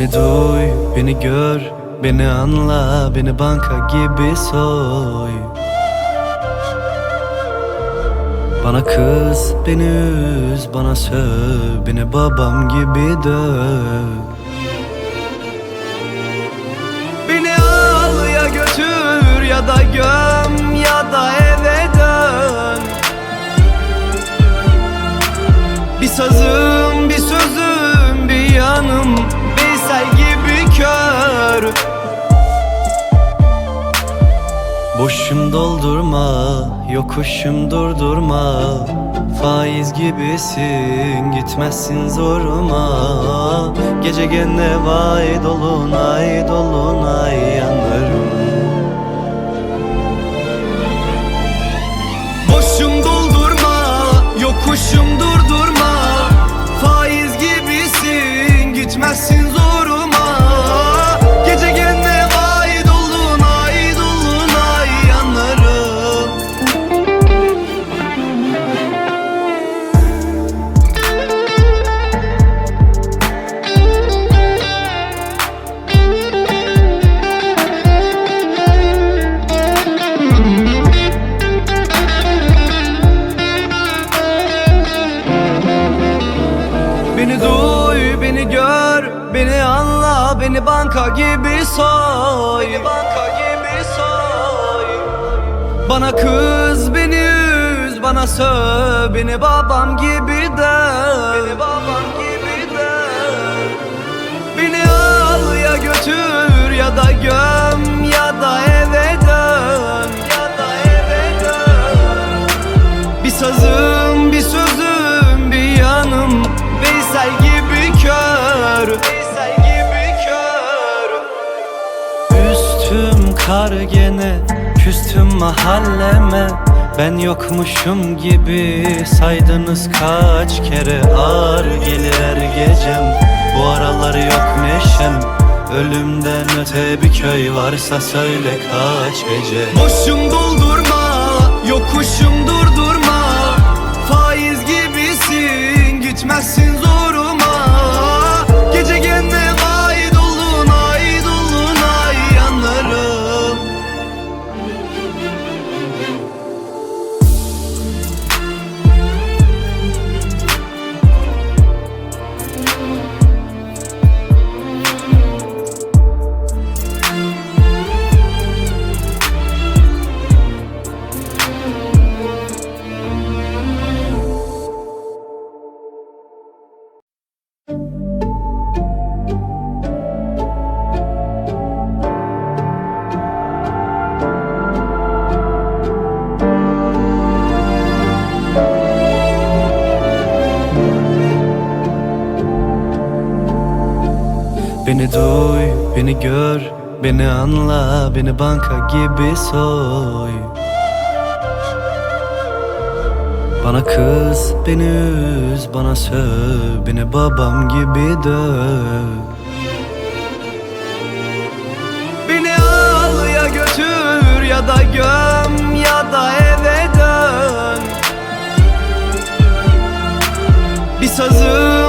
Beni duy, beni gör, beni anla, beni banka gibi soy. Bana kız, beni üz, bana söv, beni babam gibi döv. Beni al ya götür ya da göm ya da eve dön. Bir sazım, bir sözüm, bir yanım Boşum doldurma, yokuşum durdurma. Faiz gibisin, gitmezsin zoruma. Gece gene vay dolunay, dolunay yanarım Duy, beni gör, beni anla, beni banka gibi soy. Beni banka gibi soy. Bana kız, beni üz, bana söv, beni babam gibi döv. Beni babam gibi kar gene Küstüm mahalleme. Ben yokmuşum gibi Saydınız kaç kere. Ağır gelir her gecem Bu aralar yok neşem. Ölümden öte bir köy varsa söyle kaç hece Boşum doldurma, yokuşum Beni duy, beni gör, beni anla, beni banka gibi soy. Bana kız, beni üz, bana söv, beni babam gibi döv. Beni al ya götür ya da göm ya da eve dön. Bir sazım,